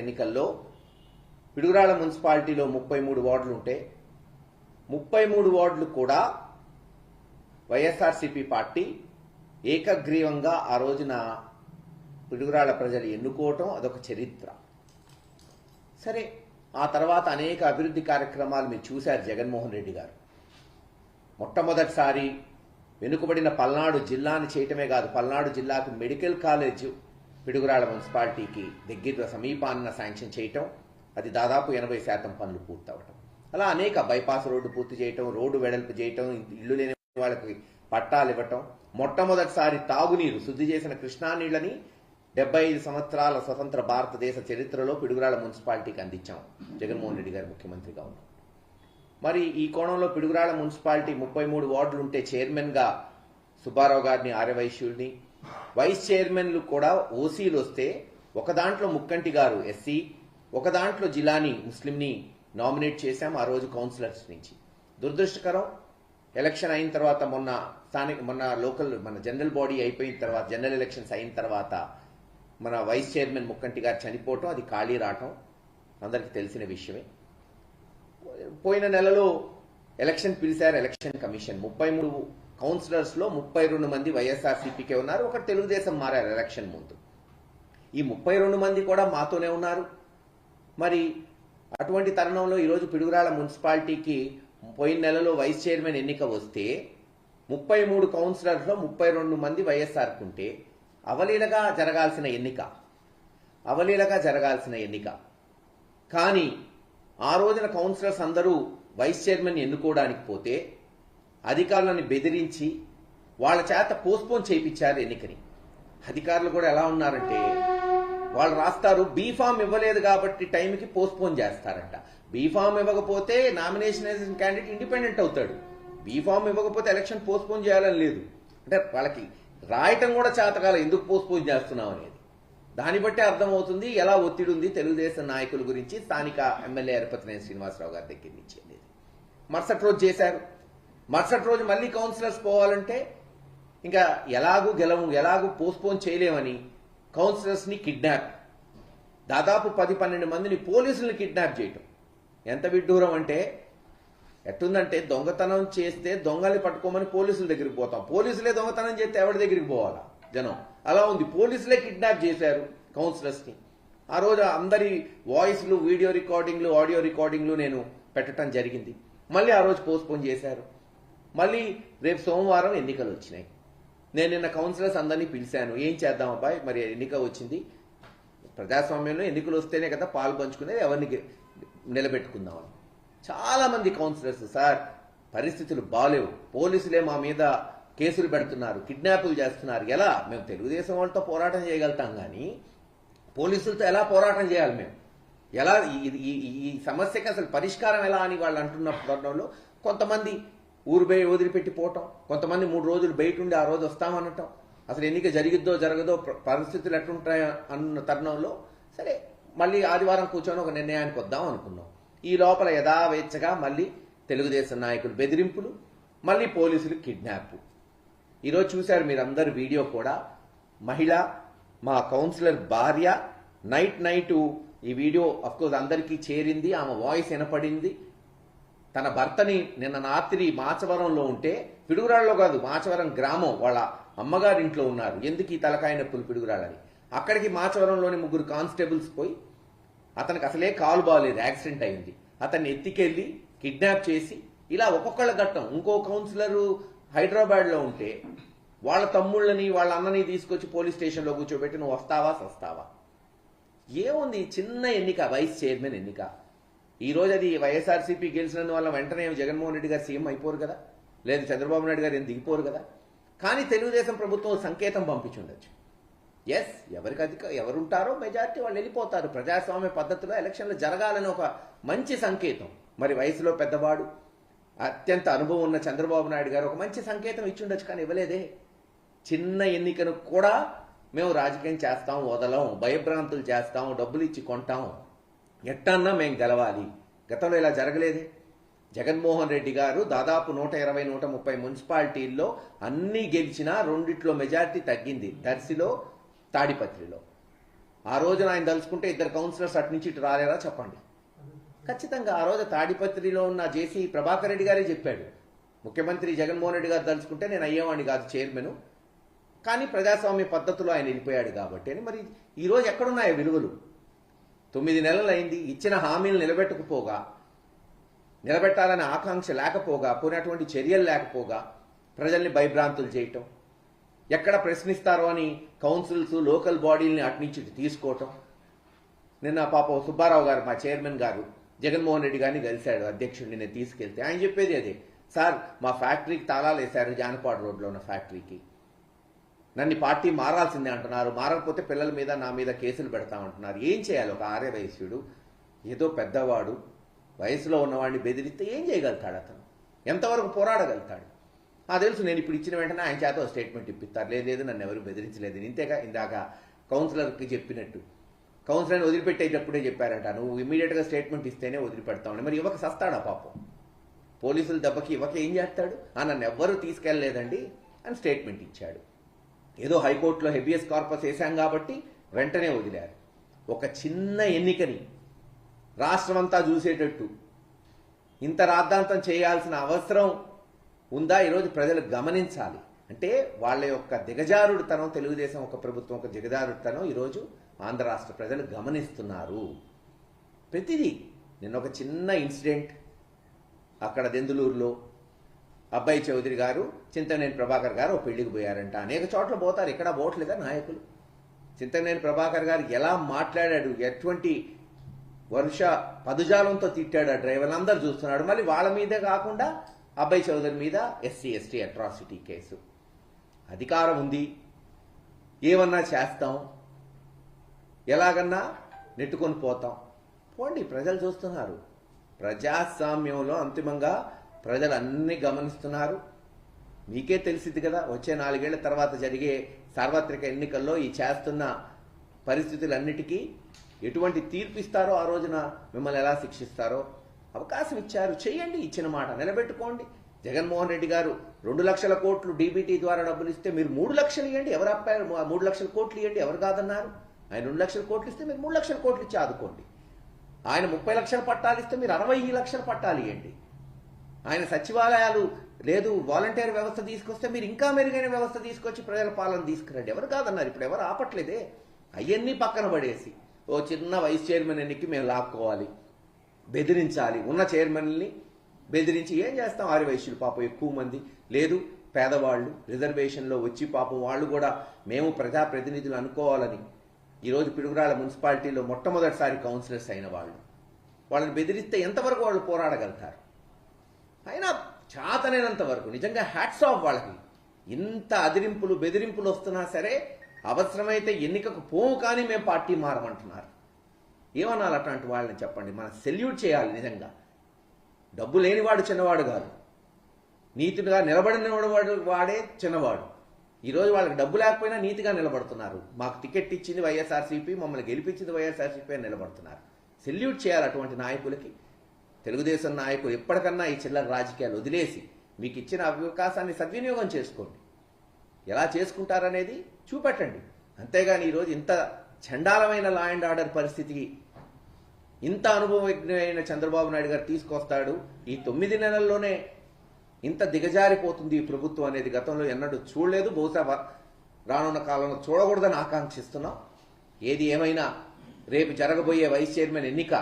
ఎన్నికల్లో పిడుగురాళ్ళ మున్సిపాలిటీలో ముప్పై మూడు వార్డులు ఉంటే ముప్పై మూడు వార్డులు కూడా వైఎస్ఆర్సీపీ పార్టీ ఏకగ్రీవంగా ఆ రోజున పిడుగురాళ్ళ ప్రజలు ఎన్నుకోవటం అదొక చరిత్ర. సరే ఆ తర్వాత అనేక అభివృద్ధి కార్యక్రమాలు మీరు చూశారు జగన్మోహన్ రెడ్డి గారు. మొట్టమొదటిసారి వెనుకబడిన పల్నాడు జిల్లాని చేయటమే కాదు పల్నాడు జిల్లాకు మెడికల్ కాలేజ్ పిడుగురాళ్ళ మున్సిపాలిటీకి దగ్గర సమీపాన్న శాంక్షన్ చేయటం అది దాదాపు ఎనభై శాతం పనులు పూర్తవటం. అలా అనేక బైపాస్ రోడ్డు పూర్తి చేయటం రోడ్డు వెడల్పు చేయటం ఇల్లు లేని వాళ్ళకి పట్టాలు ఇవ్వటం మొట్టమొదటిసారి తాగునీరు శుద్ధి చేసిన కృష్ణా నీళ్ళని డెబ్బై ఐదు సంవత్సరాల స్వతంత్ర భారతదేశ చరిత్రలో పిడుగురాళ్ళ మున్సిపాలిటీకి అందించాం. జగన్మోహన్ రెడ్డి గారు ముఖ్యమంత్రిగా ఉన్నారు. మరి ఈ కోణంలో పిడుగురాళ్ళ మున్సిపాలిటీ ముప్పై మూడు వార్డులు ఉంటే సుబ్బారావు గారిని ఆర్యవైశ్యుడిని వైస్ చైర్మన్లు కూడా ఓసీలు వస్తే ఒక దాంట్లో ముక్కంటి గారు ఎస్సీ ఒక దాంట్లో జిలాని ముస్లింని నామినేట్ చేశాం ఆ రోజు కౌన్సిలర్స్ నుంచి. దురదృష్టకరం ఎలక్షన్ అయిన తర్వాత మొన్న స్థానిక మొన్న లోకల్ మన జనరల్ బాడీ అయిపోయిన తర్వాత జనరల్ ఎలక్షన్స్ అయిన తర్వాత మన వైస్ చైర్మన్ ముక్కంటి గారు చనిపోవటం అది ఖాళీ రావటం అందరికీ తెలిసిన విషయమే. పోయిన నెలలో ఎలక్షన్ పిలిచారు ఎలక్షన్ కమిషన్. ముప్పై మూడు కౌన్సిలర్స్లో ముప్పై రెండు మంది వైఎస్ఆర్సీపీకే ఉన్నారు. ఒక తెలుగుదేశం మారారు ఎలక్షన్ ముందు. ఈ ముప్పై రెండు మంది కూడా మాతోనే ఉన్నారు. మరి అటువంటి తరుణంలో ఈరోజు పిడుగురాళ్ళ మున్సిపాలిటీకి పోయిన నెలలో వైస్ చైర్మన్ ఎన్నిక వస్తే ముప్పై మూడు కౌన్సిలర్స్లో ముప్పై రెండు మంది వైఎస్ఆర్కుంటే అవలీలగా జరగాల్సిన ఎన్నిక అవలీలగా జరగాల్సిన ఎన్నిక. కానీ ఆ రోజున కౌన్సిలర్స్ అందరూ వైస్ చైర్మన్ ఎన్నుకోవడానికి పోతే అధికారులను బెదిరించి వాళ్ళ చేత పోస్ట్పోన్ చేయించారు ఎన్నికని. అధికారులు కూడా ఎలా ఉన్నారంటే వాళ్ళు రాస్తారు బీఫామ్ ఇవ్వలేదు కాబట్టి టైంకి పోస్ట్పోన్ చేస్తారంట. బీఫామ్ ఇవ్వకపోతే నామినేషన్ క్యాండిడేట్ ఇండిపెండెంట్ అవుతాడు. బీఫామ్ ఇవ్వకపోతే ఎలక్షన్ పోస్ట్పోన్ చేయాలని లేదు. అంటే వాళ్ళకి రాయటం కూడా చేతకాల ఎందుకు పోస్ట్పోన్ చేస్తున్నాం అనేది. దాన్ని బట్టి అర్థమవుతుంది ఎలా ఒత్తిడి ఉంది తెలుగుదేశం నాయకుల గురించి స్థానిక ఎమ్మెల్యే ఎరపతినేని శ్రీనివాసరావు గారి దగ్గర నుంచి అనేది. మరుసటి రోజు చేశారు. మరుసటి రోజు మళ్ళీ కౌన్సిలర్స్ పోవాలంటే ఇంకా ఎలాగూ గెలవు ఎలాగూ పోస్ట్పోన్ చేయలేమని కౌన్సిలర్స్ని కిడ్నాప్. దాదాపు పది పన్నెండు మందిని పోలీసులను కిడ్నాప్ చేయటం. ఎంత విడ్డూరం అంటే ఎట్టుందంటే దొంగతనం చేస్తే దొంగల్ని పట్టుకోమని పోలీసుల దగ్గరికి పోతాం. పోలీసులే దొంగతనం చేస్తే ఎవరి దగ్గరికి పోవాలా జనం? అలా ఉంది. పోలీసులే కిడ్నాప్ చేశారు కౌన్సిలర్స్ని ఆ రోజు అందరి వాయిస్లు వీడియో రికార్డింగ్లు ఆడియో రికార్డింగ్లు నేను పెట్టడం జరిగింది. మళ్ళీ ఆ రోజు పోస్ట్పోన్ చేశారు. మళ్ళీ రేపు సోమవారం ఎన్నికలు వచ్చినాయి. నేను నిన్న కౌన్సిలర్స్ అందరినీ పిలిచాను. ఏం చేద్దాం అబ్బాయి? మరి ఎన్నిక వచ్చింది. ప్రజాస్వామ్యంలో ఎన్నికలు వస్తేనే కదా పాలు పంచుకునేది ఎవరిని గె- నిలబెట్టుకుందామని. చాలా మంది కౌన్సిలర్స్ సార్ పరిస్థితులు బాలేవు. పోలీసులే మా మీద కేసులు పెడుతున్నారు కిడ్నాపులు చేస్తున్నారు. ఎలా? మేము తెలుగుదేశం వాళ్ళతో పోరాటం చేయగలుగుతాం కానీ పోలీసులతో ఎలా పోరాటం చేయాలి మేము? ఎలా ఈ- సమస్యకి అసలు పరిష్కారం ఎలా అని వాళ్ళు అంటున్న తరుణంలో కొంతమంది ఊరు బయ వదిలిపెట్టి పోవటం. కొంతమంది మూడు రోజులు బయట ఉండి ఆ రోజు వస్తామనటం. అసలు ఎన్నిక జరిగిద్దో జరగదో పరిస్థితులు ఎట్లుంటాయో అన్న తరుణంలో సరే మళ్ళీ ఆదివారం కూర్చొని ఒక నిర్ణయానికి వద్దాం అనుకున్నాం. ఈ లోపల యథావేచ్ఛగా మళ్ళీ తెలుగుదేశం నాయకులు బెదిరింపులు మళ్ళీ పోలీసులు కిడ్నాప్ ఈరోజు చూశారు మీరందరు వీడియో కూడా. మహిళ మా కౌన్సిలర్ భార్య నైట్ నైట్ ఈ వీడియో అఫ్కోర్స్ అందరికీ చేరింది. ఆమె వాయిస్ వినపడింది. తన భర్తని నిన్న రాత్రి మాచవరంలో ఉంటే పిడుగురాళ్ళలో కాదు మాచవరం గ్రామం వాళ్ళ అమ్మగారి ఇంట్లో ఉన్నారు. ఎందుకు ఈ తలకాయ నొప్పులు పిడుగురాళ్ళని? అక్కడికి మాచవరంలోని ముగ్గురు కానిస్టేబుల్స్ పోయి అతనికి అసలే కాలు బాగలేదు యాక్సిడెంట్ అయింది. అతన్ని ఎత్తికెళ్ళి కిడ్నాప్ చేసి ఇలా ఒక్కొక్కళ్ళ ఘట్టం ఇంకో కౌన్సిలర్ హైదరాబాద్లో ఉంటే వాళ్ళ తమ్ముళ్ళని వాళ్ళ అన్నని తీసుకొచ్చి పోలీస్ స్టేషన్లో కూర్చోబెట్టి నువ్వు వస్తావా? సస్తావా? ఏముంది చిన్న ఎన్నిక వైస్ చైర్మన్ ఎన్నిక? ఈ రోజు అది వైఎస్ఆర్సీపీ గెలిచినందు వల్ల వెంటనే జగన్మోహన్ రెడ్డి గారు సీఎం అయిపోరు కదా? లేదు చంద్రబాబు నాయుడు గారు ఏం దిగిపోరు కదా? కానీ తెలుగుదేశం ప్రభుత్వం సంకేతం పంపించుండొచ్చు ఎస్ ఎవరికి అధిక ఎవరుంటారో మెజార్టీ వాళ్ళు వెళ్ళిపోతారు. ప్రజాస్వామ్య పద్ధతిలో ఎలక్షన్లు జరగాలని ఒక మంచి సంకేతం. మరి వయసులో పెద్దవాడు అత్యంత అనుభవం ఉన్న చంద్రబాబు నాయుడు గారు ఒక మంచి సంకేతం ఇచ్చి ఉండొచ్చు కానీ ఇవ్వలేదే. చిన్న ఎన్నికను కూడా మేము రాజకీయం చేస్తాం వదలం భయభ్రాంతులు చేస్తాం డబ్బులు ఇచ్చి కొంటాం. ఎట్టన్నా మేము గెలవాలి. గతంలో ఇలా జరగలేదే. జగన్మోహన్ రెడ్డి గారు దాదాపు నూట ఇరవై నూట ముప్పై మున్సిపాలిటీల్లో అన్నీ గెలిచినా రెండిట్లో మెజారిటీ తగ్గింది. దర్శిలో తాడిపత్రిలో. ఆ రోజున ఆయన తలుచుకుంటే ఇద్దరు కౌన్సిలర్స్ అటు నుంచి ఇటు రాలేరా చెప్పండి. ఖచ్చితంగా ఆ రోజు తాడిపత్రిలో ఉన్న జేసీ ప్రభాకర్ రెడ్డి గారే చెప్పాడు. ముఖ్యమంత్రి జగన్మోహన్ రెడ్డి గారు తలుచుకుంటే నేను అయ్యేవాడిని కాదు చైర్మన్. కానీ ప్రజాస్వామ్య పద్ధతిలో ఆయన వెళ్ళిపోయాడు కాబట్టి అని. మరి ఈరోజు ఎక్కడున్నాయి విలువలు? తొమ్మిది నెలలైంది ఇచ్చిన హామీలు నిలబెట్టకపోగా నిలబెట్టాలనే ఆకాంక్ష లేకపోగా పోయినటువంటి చర్యలు లేకపోగా ప్రజల్ని భయభ్రాంతులు చేయటం ఎక్కడ ప్రశ్నిస్తారో అని కౌన్సిల్స్ లోకల్ బాడీలని అటునుంచి తీసుకోవటం. నిన్న పాప సుబ్బారావు గారు మా చైర్మన్ గారు జగన్మోహన్ రెడ్డి గారిని కలిశాడు అధ్యక్షుడిని నేను తీసుకెళ్తే. ఆయన చెప్పేది అదే సార్ మా ఫ్యాక్టరీకి తాళాలు వేశారు జానపాడు రోడ్లో ఉన్న ఫ్యాక్టరీకి. నన్ను పార్టీ మారాల్సిందే అంటున్నారు. మారకపోతే పిల్లల మీద నా మీద కేసులు పెడతామంటున్నారు ఏం చేయాలి? ఒక ఆర్యవయస్యుడు ఏదో పెద్దవాడు వయసులో ఉన్నవాడిని బెదిరిస్తే ఏం చేయగలుగుతాడు అతను? ఎంతవరకు పోరాడగలుగుతాడు? ఆ తెలుసు నేను ఇప్పుడు ఇచ్చిన వెంటనే ఆయన చేత స్టేట్మెంట్ ఇప్పిస్తారు. లేదు లేదు నన్ను ఎవరు బెదిరించలేదు. ఇంతేగా ఇందాక కౌన్సిలర్కి చెప్పినట్టు. కౌన్సిలర్ని వదిలిపెట్టేటప్పుడే చెప్పారట. నువ్వు ఇమీడియట్గా స్టేట్మెంట్ ఇస్తేనే వదిలిపెడతామని మరి ఇవ్వక సస్తాడా పాపం? పోలీసులు దెబ్బకి ఇవ్వక ఏం చేస్తాడు? ఆ నన్ను ఎవ్వరూ తీసుకెళ్ళలేదండి అని స్టేట్మెంట్ ఇచ్చాడు. ఏదో హైకోర్టులో హెబియస్ కార్పస్ వేశాం కాబట్టి వెంటనే వదిలారు. ఒక చిన్న ఎన్నికని రాష్ట్రమంతా చూసేటట్టు ఇంత రాద్ధాంతం చేయాల్సిన అవసరం ఉందా ఈరోజు ప్రజలు గమనించాలి. అంటే వాళ్ళ యొక్క దిగజారుడుతనం తెలుగుదేశం ఒక ప్రభుత్వం ఒక దిగజారుడుతనం ఈరోజు ఆంధ్ర రాష్ట్ర ప్రజలు గమనిస్తున్నారు. ప్రతిదీ. నిన్న ఒక చిన్న ఇన్సిడెంట్ అక్కడ దెందులూరులో అబ్బాయి చౌదరి గారు చింతనేని ప్రభాకర్ గారు ఒక పెళ్ళికి పోయారంట. అనేక చోట్ల పోతారు. ఇక్కడ పోవట్లేదా నాయకులు. చింతనేని ప్రభాకర్ గారు ఎలా మాట్లాడాడు? ఎటువంటి వర్ష పదుజాలంతో తిట్టాడు ఆ డ్రైవర్లు అందరు చూస్తున్నాడు. మళ్ళీ వాళ్ళ మీదే కాకుండా అబ్బాయి చౌదరి మీద ఎస్సీ ఎస్టీ అట్రాసిటీ కేసు. అధికారం ఉంది. ఏమన్నా చేస్తాం? ఎలాగన్నా నెట్టుకొని పోతాం. పోండి ప్రజలు చూస్తున్నారు. ప్రజాస్వామ్యంలో అంతిమంగా ప్రజలు అన్ని గమనిస్తున్నారు. మీకే తెలిసింది కదా వచ్చే నాలుగేళ్ళ తర్వాత జరిగే సార్వత్రిక ఎన్నికల్లో ఈ చేస్తున్న పరిస్థితులన్నిటికీ ఎటువంటి తీర్పు ఇస్తారో ఆ రోజున మిమ్మల్ని ఎలా శిక్షిస్తారో అవకాశం ఇచ్చారు. చేయండి ఇచ్చిన మాట నిలబెట్టుకోండి. జగన్మోహన్ రెడ్డి గారు రెండు లక్షల కోట్లు డీబీటీ ద్వారా డబ్బులు ఇస్తే మీరు మూడు లక్షలు ఇవ్వండి ఎవరు అప్పారు? మూడు లక్షల కోట్లు ఇవ్వండి ఎవరు కాదన్నారు? ఆయన రెండు లక్షల కోట్లు ఇస్తే మీరు మూడు లక్షల కోట్లు ఇచ్చి ఆదుకోండి. ఆయన ముప్పై లక్షల పట్టాలు ఇస్తే మీరు అరవై లక్షల పట్టాలు ఇవ్వండి ఆయన సచివాలయాలు లేదు వాలంటీర్ వ్యవస్థ తీసుకొస్తే మీరు ఇంకా మెరుగైన వ్యవస్థ తీసుకొచ్చి ప్రజల పాలన తీసుకురండి. ఎవరు కాదన్నారు ఇప్పుడు ఎవరు ఆపట్లేదే? అవన్నీ పక్కన పడేసి ఓ చిన్న వైస్ చైర్మన్ ఎన్నికి మేము లాక్కోవాలి బెదిరించాలి. ఉన్న చైర్మన్ని బెదిరించి ఏం చేస్తాం? ఆరు వైశ్యులు పాపం ఎక్కువ మంది. లేదు పేదవాళ్ళు రిజర్వేషన్లో వచ్చి పాపం వాళ్ళు కూడా మేము ప్రజాప్రతినిధులు అనుకోవాలని. ఈరోజు పిడుగురాళ్ళ మున్సిపాలిటీలో మొట్టమొదటిసారి కౌన్సిలర్స్ అయిన వాళ్ళు. వాళ్ళని బెదిరిస్తే ఎంతవరకు వాళ్ళు పోరాడగలుగుతారు? అయినా చాతనైనంత వరకు నిజంగా హ్యాట్స్ ఆఫ్ వాళ్ళకి. ఇంత అదిరింపులు బెదిరింపులు వస్తున్నా సరే అవసరమైతే ఎన్నికకు పోము కానీ మేము పార్టీ మారమంటున్నారు. ఏమనాలి అట్లాంటి వాళ్ళని చెప్పండి? మనం సెల్యూట్ చేయాలి నిజంగా. డబ్బు లేనివాడు చిన్నవాడు కాదు. నీతిగా నిలబడిన వాడు వాడే చిన్నవాడు. ఈరోజు వాళ్ళకి డబ్బు లేకపోయినా నీతిగా నిలబడుతున్నారు. మాకు టికెట్ ఇచ్చింది వైఎస్ఆర్సీపీ మమ్మల్ని గెలిపించింది వైఎస్ఆర్సీపీ అని నిలబడుతున్నారు. సెల్యూట్ చేయాలి అటువంటి నాయకులకి. తెలుగుదేశం నాయకులు ఎప్పటికన్నా ఈ చిల్లర రాజకీయాలు వదిలేసి మీకు ఇచ్చిన అవకాశాన్ని సద్వినియోగం చేసుకోండి. ఎలా చేసుకుంటారనేది చూపెట్టండి. అంతేగాని ఈరోజు ఇంత చండాలమైన లా అండ్ ఆర్డర్ పరిస్థితికి ఇంత అనుభవజ్ఞమైన చంద్రబాబు నాయుడు గారు తీసుకొస్తాడు ఈ తొమ్మిది నెలల్లోనే ఇంత దిగజారిపోతుంది ఈ ప్రభుత్వం అనేది గతంలో ఎన్నడూ చూడలేదు. బహుశా రానున్న కాలంలో చూడకూడదని ఆకాంక్షిస్తున్నాం. ఏది ఏమైనా రేపు జరగబోయే వైస్ చైర్మన్ ఎన్నిక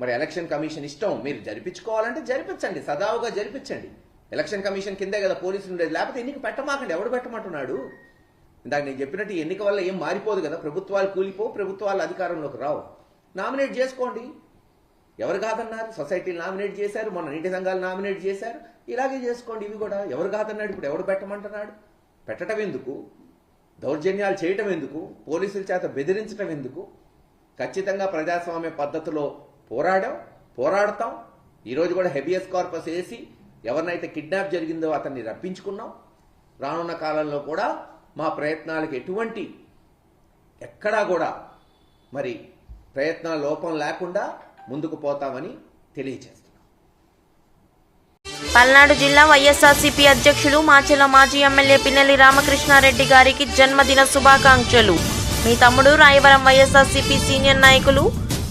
మరి ఎలక్షన్ కమిషన్ ఇష్టం. మీరు జరిపించుకోవాలంటే జరిపించండి. సదావుగా జరిపించండి. ఎలక్షన్ కమిషన్ కిందే కదా పోలీసులు ఉండేది. లేకపోతే ఎన్నిక పెట్టమాకండి. ఎవడు పెట్టమంటున్నాడు? ఇందాక నేను చెప్పినట్టు ఎన్నిక వల్ల ఏం మారిపోదు కదా. ప్రభుత్వాలు కూలిపో ప్రభుత్వాలు అధికారంలోకి రావు. నామినేట్ చేసుకోండి. ఎవరు కాదన్నారు? సొసైటీలు నామినేట్ చేశారు. మొన్న నీటి సంఘాలు నామినేట్ చేశారు. ఇలాగే చేసుకోండి ఇవి కూడా. ఎవరు కాదన్నాడు? ఇప్పుడు ఎవడు పెట్టమంటున్నాడు? పెట్టడం ఎందుకు? దౌర్జన్యాలు చేయటం ఎందుకు? పోలీసుల చేత బెదిరించడం ఎందుకు? ఖచ్చితంగా ప్రజాస్వామ్య పద్ధతిలో పోరాడాం పోరాడతాం. ఈరోజు కూడా హెబియస్ కార్పస్ వేసి ఎవరినైతే కిడ్నాప్ జరిగిందో అతన్ని రప్పించుకున్నాం. రానున్న కాలంలో కూడా మా ప్రయత్నాలకు ఎటువంటి ఎక్కడా కూడా మరి ప్రయత్నాల లోపం లేకుండా ముందుకు పోతామని తెలియజేస్తున్నాం. పల్నాడు జిల్లా వైఎస్ఆర్సీపీ అధ్యక్షులు మాచెల మాజీ ఎమ్మెల్యే పిన్నెల్లి రామకృష్ణారెడ్డి గారికి జన్మదిన శుభాకాంక్షలు. మీ తమ్ముడు రాయవరం వైఎస్ఆర్సీపీ సీనియర్ నాయకులు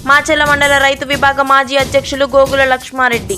మాచెల్ల మండల రైతు విభాగ మాజీ అధ్యక్షులు Gogula Lakshmareddy.